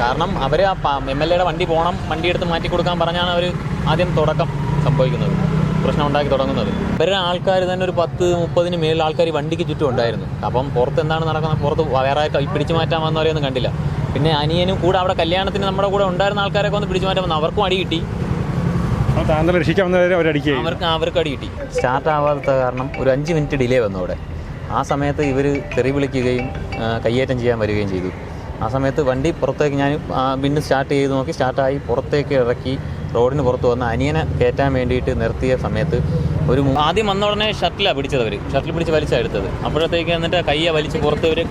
കാരണം അവർ ആ M L എയുടെ വണ്ടി പോകണം വണ്ടി എടുത്ത് മാറ്റി കൊടുക്കാൻ പറഞ്ഞാണ് അവർ ആദ്യം തുടക്കം സംഭവിക്കുന്നത് പ്രശ്നം ഉണ്ടാക്കി തുടങ്ങുന്നത്. ഇവരുടെ ആൾക്കാർ തന്നെ ഒരു പത്ത് മുപ്പതിന് മേളിൽ ആൾക്കാർ ഈ വണ്ടിക്ക് ചുറ്റും ഉണ്ടായിരുന്നു. അപ്പം പുറത്ത് എന്താണ് നടക്കുന്നത്? പുറത്ത് വേറെ പിടിച്ചു മാറ്റാൻ വന്നവരെയൊന്നും കണ്ടില്ല. പിന്നെ അനിയനും കൂടെ അവിടെ കല്യാണത്തിന് നമ്മുടെ കൂടെ ഉണ്ടായിരുന്ന ആൾക്കാരൊക്കെ ഒന്ന് പിടിച്ചു മാറ്റാൻ വന്നു. അവർക്കും അടി കിട്ടി. താങ്കൾ രക്ഷിക്കാൻ വന്നവരെ അവർക്ക് അവർക്ക് അടി കിട്ടി. സ്റ്റാർട്ട് ആവാത്ത കാരണം ഒരു അഞ്ച് മിനിറ്റ് ഡിലേ വന്നു അവിടെ. ആ സമയത്ത് ഇവർ തെറി വിളിക്കുകയും കയ്യേറ്റം ചെയ്യാൻ വരികയും ചെയ്തു. ആ സമയത്ത് വണ്ടി പുറത്തേക്ക് ഞാൻ വീണ്ടും സ്റ്റാർട്ട് ചെയ്ത് നോക്കി. സ്റ്റാർട്ടായി പുറത്തേക്ക് ഇറക്കി റോഡിന് പുറത്ത് വന്ന് അനിയനെ കയറ്റാൻ വേണ്ടിയിട്ട് നിർത്തിയ സമയത്ത് ഒരു ആദ്യം വന്ന ഉടനെ ഷട്ടിലാണ് പിടിച്ചത് അവർ ഷട്ടിൽ പിടിച്ച് വലിച്ചാണ് എടുത്തത്. അപ്പോഴത്തേക്ക് എന്നിട്ട് കയ്യെ വലിച്ച് പുറത്ത് ഒരു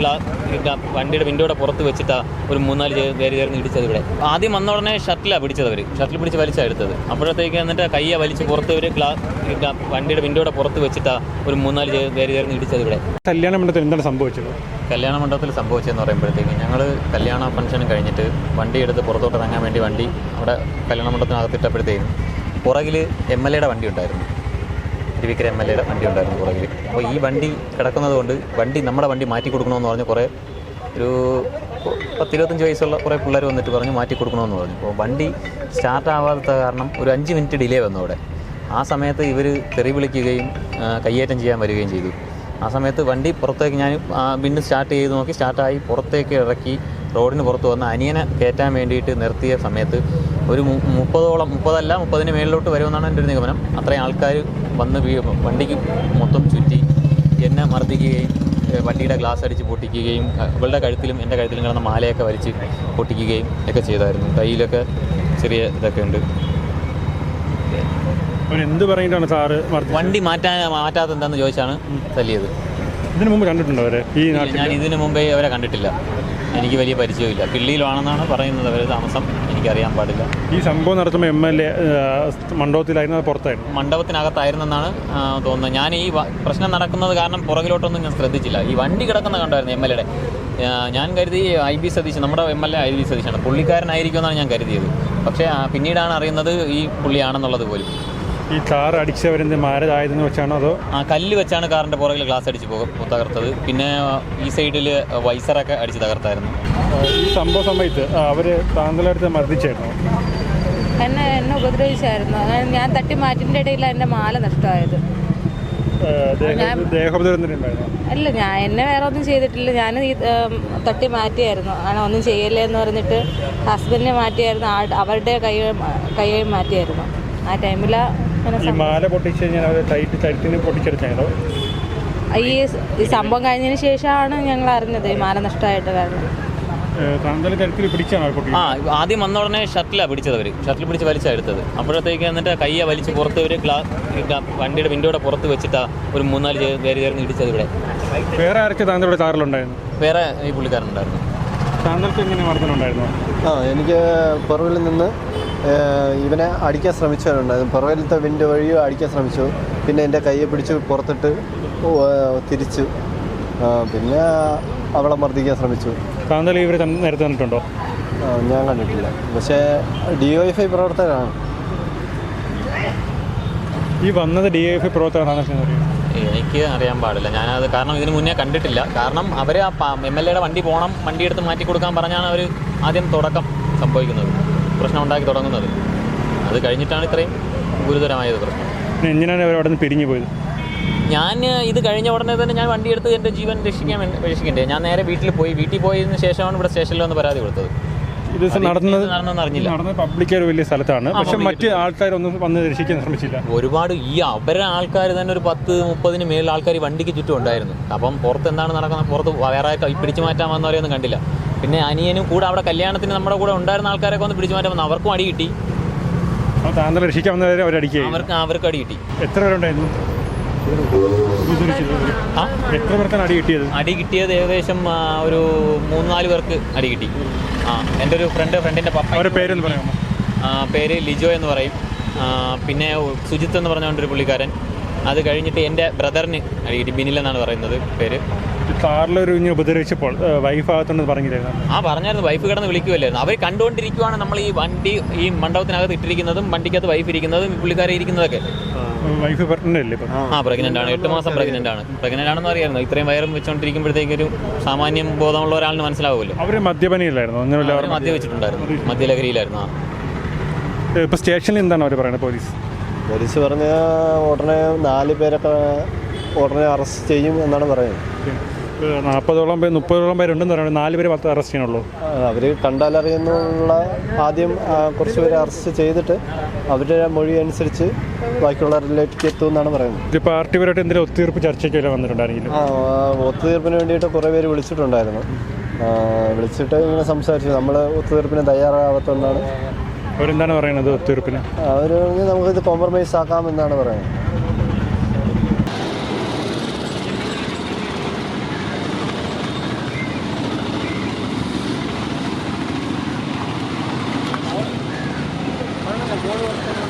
വണ്ടിയുടെ വിൻഡോയുടെ പുറത്ത് വെച്ചിട്ടാ ഒരു മൂന്നാൽ പേര് ചേർന്ന് ഇടിച്ചത് ഇവിടെ. ആദ്യം വന്ന ഉടനെ ഷട്ടിലാണ് പിടിച്ചത് അവർ ഷട്ടിൽ പിടിച്ച് വലിച്ചാണ് എടുത്തത്. അപ്പോഴത്തേക്ക് എന്നിട്ട് കയ്യെ വലിച്ച് പുറത്ത് ഒരു വണ്ടിയുടെ വിൻഡോയുടെ പുറത്ത് വെച്ചിട്ടാ ഒരു മൂന്നാൽ പേര് ചേർന്ന് ഇടിച്ചത് ഇവിടെ. കല്യാണം എന്താണ് സംഭവിച്ചത്? കല്യാണ മണ്ഡപത്തിൽ സംഭവിച്ചതെന്ന് പറയുമ്പോഴത്തേക്ക് ഞങ്ങൾ കല്യാണ ഫംഗ്ഷൻ കഴിഞ്ഞിട്ട് വണ്ടി എടുത്ത് പുറത്തോട്ട് ഇറങ്ങാൻ വേണ്ടി വണ്ടി അവിടെ കല്യാണ മണ്ഡപത്തിനകത്തിട്ടപ്പോഴത്തേക്കും പുറകിൽ എം എൽ എയുടെ വണ്ടി ഉണ്ടായിരുന്നു. തിരുവിക്കര എം എൽ എയുടെ വണ്ടി ഉണ്ടായിരുന്നു പുറകിൽ അപ്പോൾ ഈ വണ്ടി കിടക്കുന്നത് കൊണ്ട് വണ്ടി നമ്മുടെ വണ്ടി മാറ്റി കൊടുക്കണമെന്ന് പറഞ്ഞ് കുറേ ഒരു പത്തിരുപത്തഞ്ച് വയസ്സുള്ള കുറേ പിള്ളേർ വന്നിട്ട് പറഞ്ഞു മാറ്റി കൊടുക്കണമെന്ന് പറഞ്ഞു. അപ്പോൾ വണ്ടി സ്റ്റാർട്ട് ആവാത്ത കാരണം ഒരു അഞ്ച് മിനിറ്റ് ഡിലേ വന്നു അവിടെ. ആ സമയത്ത് ഇവർ തെറി വിളിക്കുകയും കയ്യേറ്റം ചെയ്യാൻ വരികയും ചെയ്തു. ആ സമയത്ത് വണ്ടി പുറത്തേക്ക് ഞാൻ ബിന്ന് സ്റ്റാർട്ട് ചെയ്ത് നോക്കി. സ്റ്റാർട്ടായി പുറത്തേക്ക് ഇറക്കി റോഡിന് പുറത്ത് വന്ന് അനിയനെ കയറ്റാൻ വേണ്ടിയിട്ട് നിർത്തിയ സമയത്ത് ഒരു മുപ്പതോളം മുപ്പതല്ല മുപ്പതിന് മേളിലോട്ട് വരുമെന്നാണ് എന്റെ ഒരു നിഗമനം. അത്രയും ആൾക്കാർ വന്ന് വണ്ടിക്ക് മൊത്തം ചുറ്റി എന്നെ മർദ്ദിക്കുകയും വണ്ടിയുടെ ഗ്ലാസ് അടിച്ച് പൊട്ടിക്കുകയും ഇവളുടെ കഴുത്തിലും എന്റെ കഴുത്തിലും കിടന്ന മാലയൊക്കെ വലിച്ച് പൊട്ടിക്കുകയും ഒക്കെ ചെയ്തായിരുന്നു. കയ്യിലൊക്കെ ചെറിയ ഇതൊക്കെ ഉണ്ട്. അവരെന്ത് പറഞ്ഞിട്ടാണ് സാറ് വണ്ടി മാറ്റാൻ മാറ്റാത്ത എന്താന്ന് ചോദിച്ചാണ് തല്ലിയത്. ഇതിനു മുമ്പ് കണ്ടിട്ടുണ്ടോ അവരെ? ഈ നാട്ടിൽ ഞാൻ ഇതിനു മുമ്പേ അവരെ കണ്ടിട്ടില്ല. എനിക്ക് വലിയ പരിചയമില്ല. കിള്ളിയിലാണെന്നാണ് പറയുന്നത് അവരെ താമസം. എനിക്കറിയാൻ പാടില്ല. ഈ സംഭവം നടത്തുമ്പോൾ എം എൽ എ മണ്ഡപത്തിലായിരുന്നു പുറത്തായിരുന്നു? മണ്ഡപത്തിനകത്തായിരുന്നെന്നാണ് തോന്നുന്നത്. ഞാൻ ഈ പ്രശ്നം നടക്കുന്നത് കാരണം പുറകിലോട്ടൊന്നും ഞാൻ ശ്രദ്ധിച്ചില്ല. ഈ വണ്ടി കിടക്കുന്ന കണ്ടായിരുന്നു എം എൽ എയുടെ. ഞാൻ കരുതി ഐ ബി സതീശൻ നമ്മുടെ M L A I B സതീശാണ് പുള്ളിക്കാരനായിരിക്കുമെന്നാണ് ഞാൻ കരുതിയത്. പക്ഷേ പിന്നീടാണ് അറിയുന്നത് ഈ പുള്ളിയാണെന്നുള്ളത് പോലും. ഈ കാർ അടിച്ചവരെന്ത് മാരതായതെന്ന് വെച്ചാണോ അതോ? ആ കല്ല് വെച്ചാണ് കാറിന്റെ പുറകിൽ ഗ്ലാസ് അടിച്ച് പോകും തകർത്തത്. പിന്നെ ഈ സൈഡിൽ വൈസറൊക്കെ അടിച്ച് തകർത്തായിരുന്നു. ഈ സംഭവ സമയത്ത് അവർ താങ്കളടുത്ത് മർദ്ദിച്ചായിരുന്നു? എന്നെ എന്നെ ഉപദ്രവിച്ചായിരുന്നു. അങ്ങനെ ഞാൻ തട്ടി മാറ്റിന്റെ ഇടയിൽ എന്റെ മാല നഷ്ടമായത്. അല്ല ഞാൻ എന്നെ വേറെ ഒന്നും ചെയ്തിട്ടില്ല. ഞാൻ ഈ തട്ടി മാറ്റിയായിരുന്നു. അങ്ങനെ ഒന്നും ചെയ്യല്ലേ എന്ന് പറഞ്ഞിട്ട് ഹസ്ബൻഡിനെ മാറ്റിയായിരുന്നു. അവരുടെ കൈ കൈ മാറ്റിയായിരുന്നു. ആ ടൈമിൽ അങ്ങനെ ഈ മാല പൊട്ടിച്ച് കഴിഞ്ഞാൽ അവർ ടൈറ്റ് കഴുത്തിന് പൊട്ടിച്ചെടുക്കാനോ ഈ ഈ സംഭവം കഴിഞ്ഞതിന് ശേഷമാണ് ഞങ്ങൾ അറിഞ്ഞത് ഈ മാല നഷ്ടമായിട്ട് കാരണം. താങ്കൾ കഴുത്തിൽ പിടിച്ചാണ് ആ ആദ്യം വന്ന ഉടനെ ഷട്ടിലാണ് പിടിച്ചത് അവർ ഷട്ടിൽ പിടിച്ച് വലിച്ചാണ് എടുത്തത്. അപ്പോഴത്തേക്ക് എന്നിട്ട് കയ്യെ വലിച്ച് പുറത്ത് ഒരു ഗ്ലാ ഗ്ലാ- വണ്ടിയുടെ വിൻഡോയുടെ പുറത്ത് വെച്ചിട്ടാ ഒരു മൂന്നാൽ പേര് ചേർന്ന് ഇടിച്ചത് ഇവിടെ. വേറെ ആരൊക്കെ താങ്കളുടെ കാറിലുണ്ടായിരുന്നു വേറെ ഈ പുള്ളിക്കാരനുണ്ടായിരുന്നു താങ്കൾക്ക് എങ്ങനെ മർദ്ദനുണ്ടായിരുന്നു ആ എനിക്ക് പുറകിൽ നിന്ന് ഇവനെ അടിക്കാൻ ശ്രമിച്ചവരുണ്ടായിരുന്നു. പുറകിലത്തെ വിൻഡ് വഴി അടിക്കാൻ ശ്രമിച്ചു. പിന്നെ എന്റെ കയ്യെ പിടിച്ച് പുറത്തിട്ട് തിരിച്ചു. പിന്നെ അവളെ മർദ്ദിക്കാൻ ശ്രമിച്ചു. ഇവർ നേരത്തെ കണ്ടിട്ടുണ്ടോ ഞാൻ കണ്ടിട്ടില്ല. പക്ഷേ ഡി എഫ് ഐ പ്രവർത്തകരാണ് ഈ വന്നത് ഡി എഫ് ഐ പ്രവർത്തകരാണ് എനിക്ക് അറിയാൻ പാടില്ല. ഞാനത് കാരണം ഇതിന് മുന്നേ കണ്ടിട്ടില്ല. കാരണം അവർ ആ എം എൽ എയുടെ വണ്ടി പോകണം വണ്ടി എടുത്ത് മാറ്റി കൊടുക്കാൻ പറഞ്ഞാണ് അവർ ആദ്യം തുടക്കം സംഭവിക്കുന്നത്. പ്രശ്നം ഉണ്ടാക്കി തുടങ്ങുന്നത്. അത് കഴിഞ്ഞിട്ടാണ് ഇത്രയും ഗുരുതരമായത് പ്രശ്നം. പിന്നെ അവർ അവിടെ നിന്ന് പിരിഞ്ഞു പോയത്? ഞാൻ ഇത് കഴിഞ്ഞ ഉടനെ തന്നെ ഞാൻ വണ്ടി എടുത്ത് എന്റെ ജീവൻ രക്ഷിക്കാൻ രക്ഷിക്കണ്ടേ. ഞാൻ നേരെ വീട്ടിൽ പോയി. വീട്ടിൽ പോയതിന് ശേഷമാണ് ഇവിടെ സ്റ്റേഷനിൽ വന്ന് പരാതി കൊടുത്തത്. ഇത് നടന്നത് നടന്നറിഞ്ഞില്ല നടന്നത് പബ്ലിക് ഒരു വലിയ സ്ഥലത്താണ്. പക്ഷെ മറ്റ് ആൾക്കാരൊന്നും വന്ന് രക്ഷിക്കാൻ ശ്രമിച്ചില്ല. ഒരുപാട് ഈ അവരെ ആൾക്കാർ തന്നെ ഒരു പത്ത് മുപ്പതിന് മേളിൽ ആൾക്കാർ വണ്ടിക്ക് ചുറ്റും ഉണ്ടായിരുന്നു. അപ്പം പുറത്ത് എന്താണ് നടക്കുന്നത് പുറത്ത് വേറെ പിടിച്ചു മാറ്റാൻ വന്നവരെയൊന്നും കണ്ടില്ല. പിന്നെ അനിയനും കൂടെ അവിടെ കല്യാണത്തിന് നമ്മുടെ കൂടെ ഉണ്ടായിരുന്ന ആൾക്കാരൊക്കെ ഒന്ന് പിടിച്ചു മാറ്റാൻ വന്നു. അവർക്കും അടി കിട്ടി. അപ്പോൾ താങ്കൾ രക്ഷിക്കാൻ വന്നവരെ അവരടിക്കുകയും അവർക്ക് അവർക്ക് അടി കിട്ടി. എത്ര പേരുണ്ടായിരുന്നു? ആ? എത്ര പേർക്കാണ് അടി കിട്ടിയത്? അടി കിട്ടിയത് ഏകദേശം ഒരു മൂന്ന് നാല് പേർക്ക് അടി കിട്ടി. ആ എന്റെ ഒരു ഫ്രണ്ട് ഫ്രണ്ടിന്റെ പപ്പ. അവരുടെ പേരൊന്ന് പറയാമോ? ആ, പേര് ലിജോ എന്ന് പറയും. പിന്നെ സുജിത്ത് എന്ന് പറഞ്ഞുകൊണ്ടൊരു പുള്ളിക്കാരൻ. അത് കഴിഞ്ഞിട്ട് എന്റെ ബ്രദറിന് ബിനിൽ എന്നാണ് പറയുന്നത് പേര്. കാറിലൊരു ഇങ്ങനെ ഉപദ്രവിച്ചപ്പോൾ വൈഫ് ആകത്തുണ്ടെന്ന് പറഞ്ഞിരുന്നു ആ പറഞ്ഞായിരുന്നു വൈഫ് കിടന്ന് വിളിക്കുമല്ലായിരുന്നു അവർ കണ്ടുകൊണ്ടിരിക്കുവാണ് നമ്മൾ ഈ വണ്ടി ഈ മണ്ഡപത്തിനകത്ത് ഇട്ടിരിക്കുന്നതും വണ്ടിക്കകത്ത് വൈഫ് ഇരിക്കുന്നതും പുള്ളിക്കാരെ ഇരിക്കുന്നതൊക്കെ. വൈഫ് ഇപ്പം? ആ പ്രഗ്നന്റ് ആണ്. എട്ട് മാസം പ്രഗ്നന്റ് ആണ്. പ്രഗ്നന്റ് ആണെന്ന് അറിയായിരുന്നു ഇത്രയും വയറും വെച്ചുകൊണ്ടിരിക്കുമ്പോഴത്തേക്ക് ഒരു സാമാന്യം ബോധമുള്ള ഒരാളിന് മനസ്സിലാവുമല്ലോ. അവർ മദ്യ വെച്ചിട്ടുണ്ടായിരുന്നു മദ്യലഹരിയിലായിരുന്നു ആ. ഇപ്പോൾ സ്റ്റേഷനിൽ എന്താണ് അവർ പറയുന്നത് പോലീസ്? പോലീസ് പറഞ്ഞ ഉടനെ നാല് പേരൊക്കെ ഉടനെ അറസ്റ്റ് ചെയ്യും എന്നാണ് പറയുന്നത്. നാൽപ്പതോളം പേര് മുപ്പതോളം പേരുണ്ടെന്ന് പറയുന്നത് നാല് പേര് മാത്രമേ അറസ്റ്റ് ചെയ്യണുള്ളൂ അവർ കണ്ടാലറിയുന്നുള്ള ആദ്യം കുറച്ച് പേരെ അറസ്റ്റ് ചെയ്തിട്ട് അവരുടെ മൊഴി അനുസരിച്ച് ബാക്കിയുള്ളവരിലേക്ക് എത്തും എന്നാണ് പറയുന്നത്. ഇത് പാർട്ടിപരമായിട്ട് എന്തെങ്കിലും ഒത്തുതീർപ്പ് ചർച്ചയ്ക്ക് വരെ വന്നിട്ടുണ്ടായിരുന്നില്ല ആ, ഒത്തുതീർപ്പിന് വേണ്ടിയിട്ട് കുറേ പേര് വിളിച്ചിട്ടുണ്ടായിരുന്നു. വിളിച്ചിട്ട് ഇങ്ങനെ സംസാരിച്ചു. നമ്മൾ ഒത്തുതീർപ്പിന് തയ്യാറാകത്തെന്നാണ് അവരെന്താണ് പറയുന്നത് ഒത്തുതീർപ്പിന്? അവർ നമുക്കിത് കോംപ്രമൈസ് ആക്കാം എന്നാണ് പറയുന്നത്. ആ